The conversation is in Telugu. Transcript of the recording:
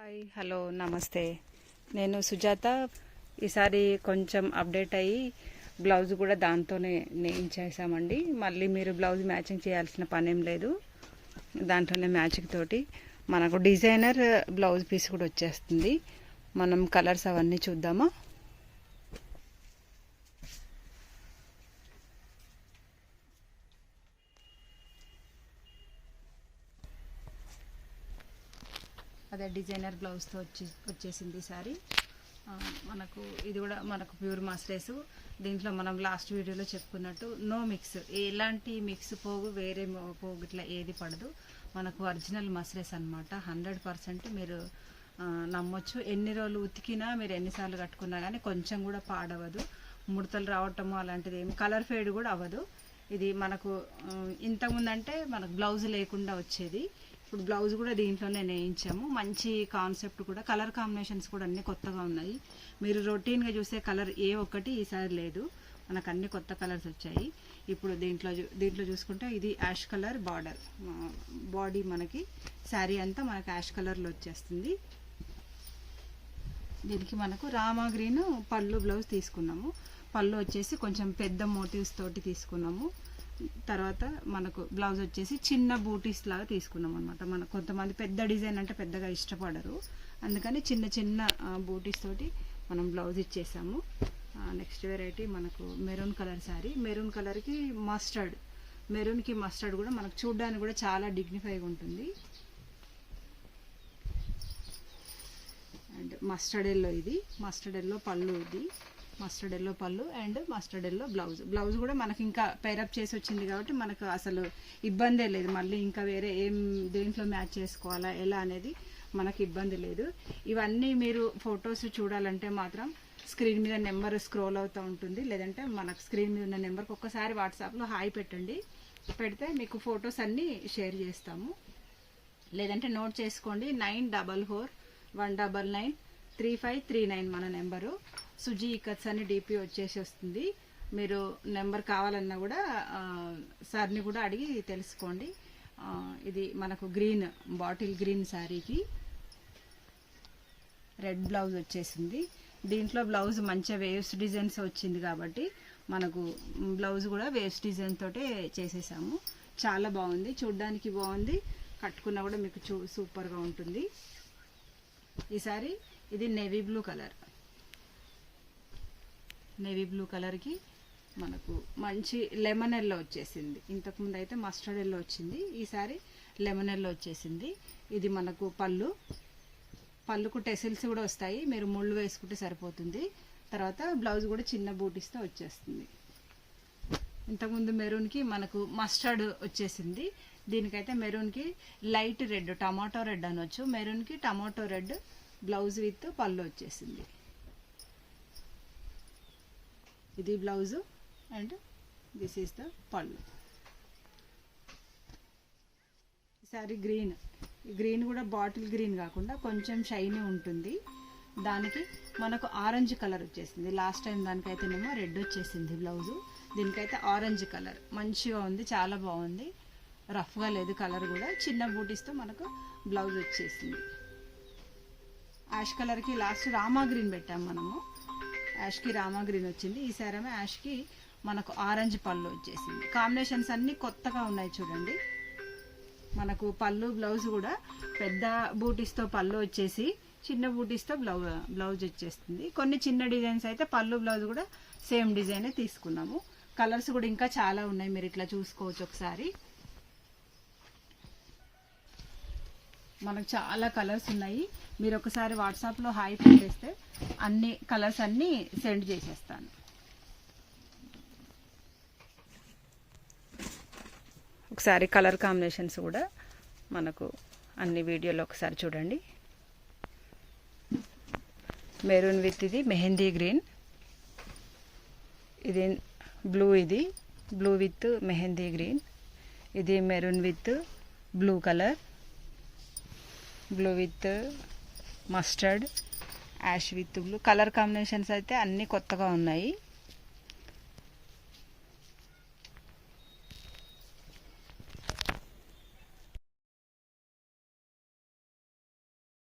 హాయ్ హలో నమస్తే. నేను సుజాత. ఈసారి కొంచెం అప్డేట్ అయ్యి బ్లౌజ్ కూడా దాంతోనే నేయించేసామండి. మళ్ళీ మీరు బ్లౌజ్ మ్యాచింగ్ చేయాల్సిన పనేం లేదు. దాంట్లోనే మ్యాచింగ్ తోటి మనకు డిజైనర్ బ్లౌజ్ పీస్ కూడా వచ్చేస్తుంది. మనం కలర్స్ అవన్నీ చూద్దామా? అదే డిజైనర్ బ్లౌజ్తో వచ్చి వచ్చేసింది ఈసారి మనకు ఇది కూడా మనకు ప్యూర్ మస్లెస్ దీంట్లో మనం లాస్ట్ వీడియోలో చెప్పుకున్నట్టు నో మిక్స్. ఎలాంటి మిక్స్ పోగు వేరే పోగు ఇట్లా ఏది పడదు. మనకు ఒరిజినల్ మసరేస్ అనమాట హండ్రెడ్ పర్సెంట్ మీరు నమ్మొచ్చు. ఎన్ని రోజులు ఉతికినా మీరు ఎన్నిసార్లు కట్టుకున్నా కానీ కొంచెం కూడా పాడవదు. ముడతలు రావటము అలాంటిది ఏమి కలర్ ఫేడ్ కూడా అవ్వదు. ఇది మనకు ఇంతకుముందంటే మనకు బ్లౌజ్ లేకుండా వచ్చేది. ఇప్పుడు బ్లౌజ్ కూడా దీంట్లోనే నేయించాము. మంచి కాన్సెప్ట్ కూడా కలర్ కాంబినేషన్స్ కూడా అన్ని కొత్తగా ఉన్నాయి. మీరు రొటీన్గా చూసే కలర్ ఏ ఒక్కటి ఈసారి లేదు. మనకు అన్ని కొత్త కలర్స్ వచ్చాయి. ఇప్పుడు దీంట్లో చూ- దీంట్లో చూసుకుంటే ఇది యాష్ కలర్ బార్డర్. బాడీ మనకి శారీ అంతా మనకి యాష్ కలర్లో వచ్చేస్తుంది. దీనికి మనకు రామా గ్రీన్ పళ్ళు బ్లౌజ్ తీసుకున్నాము. పళ్ళు వచ్చేసి కొంచెం పెద్ద మోటివ్స్ తోటి తీసుకున్నాము. తర్వాత మనకు బ్లౌజ్ వచ్చేసి చిన్న బూటీస్ లాగా తీసుకున్నాం అనమాట మన కొంతమంది పెద్ద డిజైన్ అంటే పెద్దగా ఇష్టపడరు. అందుకని చిన్న చిన్న బూటీస్ తోటి మనం బ్లౌజ్ ఇచ్చేసాము. నెక్స్ట్ వెరైటీ మనకు మెరూన్ కలర్ శారీ. మెరూన్ కలర్కి మస్టర్డ్. మెరూన్కి మస్టర్డ్ కూడా మనకు చూడడానికి కూడా చాలా డిగ్నిఫైగా ఉంటుంది. అండ్ మస్టర్డ్ ఎల్లో ఇది. మస్టర్డ్ ఎల్లో పళ్ళు ఇది. మస్టర్డ్ ఎల్లో పళ్ళు and mustard yellow blouse. Blouse కూడా మనకి ఇంకా పేరప్ చేసి వచ్చింది కాబట్టి మనకు అసలు ఇబ్బందే లేదు. మళ్ళీ ఇంకా వేరే ఏం దేంట్లో మ్యాచ్ చేసుకోవాలా ఎలా అనేది మనకి ఇబ్బంది లేదు. ఇవన్నీ మీరు ఫొటోస్ చూడాలంటే మాత్రం స్క్రీన్ మీద నెంబర్ స్క్రోల్ అవుతూ ఉంటుంది. లేదంటే మనకు స్క్రీన్ మీద ఉన్న నెంబర్కి ఒక్కసారి వాట్సాప్లో హాయ్ పెట్టండి. పెడితే మీకు ఫొటోస్ అన్నీ షేర్ చేస్తాము. లేదంటే నోట్ చేసుకోండి. Nine double four one double nine three five three nine మన నెంబరు. సుజీ కట్స్ అని డిపి వచ్చేసి వస్తుంది. మీరు నెంబర్ కావాలన్నా కూడా సార్ని కూడా అడిగి తెలుసుకోండి. ఇది మనకు గ్రీన్ బాటిల్ గ్రీన్ శారీకి రెడ్ బ్లౌజ్ వచ్చేసింది. దీంట్లో బ్లౌజ్ మంచిగా వేవ్స్ డిజైన్స్ వచ్చింది కాబట్టి మనకు బ్లౌజ్ కూడా వేవ్స్ డిజైన్ తోటే చేసేసాము. చాలా బాగుంది. చూడ్డానికి బాగుంది. కట్టుకున్నా కూడా మీకు చూ సూపర్గా ఉంటుంది. ఈసారి ఇది navy blue colour. Navy blue కలర్కి మనకు మంచి లెమన్ ఎల్లో వచ్చేసింది. ఇంతకుముందు అయితే మస్టర్డ్ ఎల్లో వచ్చింది. ఈసారి లెమన్ ఎల్లో వచ్చేసింది. ఇది మనకు పళ్ళు. పళ్ళుకు టెసిల్స్ కూడా వస్తాయి. మీరు ముళ్ళు వేసుకుంటే సరిపోతుంది. తర్వాత బ్లౌజ్ కూడా చిన్న బూటీస్తో వచ్చేస్తుంది. ఇంతకుముందు మెరూన్కి మనకు మస్టర్డ్ వచ్చేసింది. దీనికైతే మెరూన్కి లైట్ రెడ్ టమాటో రెడ్ అనొచ్చు. మెరూన్కి టమాటో రెడ్ బ్లౌజ్ విత్ పళ్ళు వచ్చేసింది. ఇది blouse and this is the పళ్ళు. Sorry green. గ్రీన్ కూడా బాటిల్ గ్రీన్ కాకుండా కొంచెం షైనీ ఉంటుంది. దానికి మనకు ఆరెంజ్ కలర్ వచ్చేసింది. లాస్ట్ టైం దానికైతేనేమో రెడ్ వచ్చేసింది బ్లౌజు. దీనికైతే ఆరెంజ్ కలర్. మంచిగా ఉంది చాలా బాగుంది. రఫ్గా లేదు కలర్ కూడా. చిన్న బూటీస్తో మనకు బ్లౌజ్ వచ్చేసింది. యాష్ కలర్కి లాస్ట్ రామా గ్రీన్ పెట్టాం మనము. యాష్కి రామా గ్రీన్ వచ్చింది ఈసారేమో యాష్కి మనకు ఆరెంజ్ పళ్ళు వచ్చేసింది. కాంబినేషన్స్ అన్నీ కొత్తగా ఉన్నాయి చూడండి. మనకు పళ్ళు బ్లౌజ్ కూడా పెద్ద బూటీస్తో పళ్ళు వచ్చేసి చిన్న బూటీస్తో బ్లౌ బ్లౌజ్ వచ్చేస్తుంది. కొన్ని చిన్న డిజైన్స్ అయితే పళ్ళు బ్లౌజ్ కూడా సేమ్ డిజైనే తీసుకున్నాము. కలర్స్ కూడా ఇంకా చాలా ఉన్నాయి. మీరు ఇట్లా చూసుకోవచ్చు ఒకసారి. మనకు చాలా కలర్స్ ఉన్నాయి. మీరు ఒకసారి వాట్సాప్లో హాయ్ పెట్టేస్తే అన్ని కలర్స్ అన్నీ సెండ్ చేసేస్తాను. ఒకసారి కలర్ కాంబినేషన్స్ కూడా మనకు అన్ని వీడియోలో ఒకసారి చూడండి. మెరూన్ విత్ ఇది మెహందీ గ్రీన్. ఇది బ్లూ ఇది బ్లూ విత్ మెహందీ గ్రీన్. ఇది maroon with blue colour. Blue with mustard ash with blue colour combinations అయితే అన్నీ కొత్తగా ఉన్నాయి.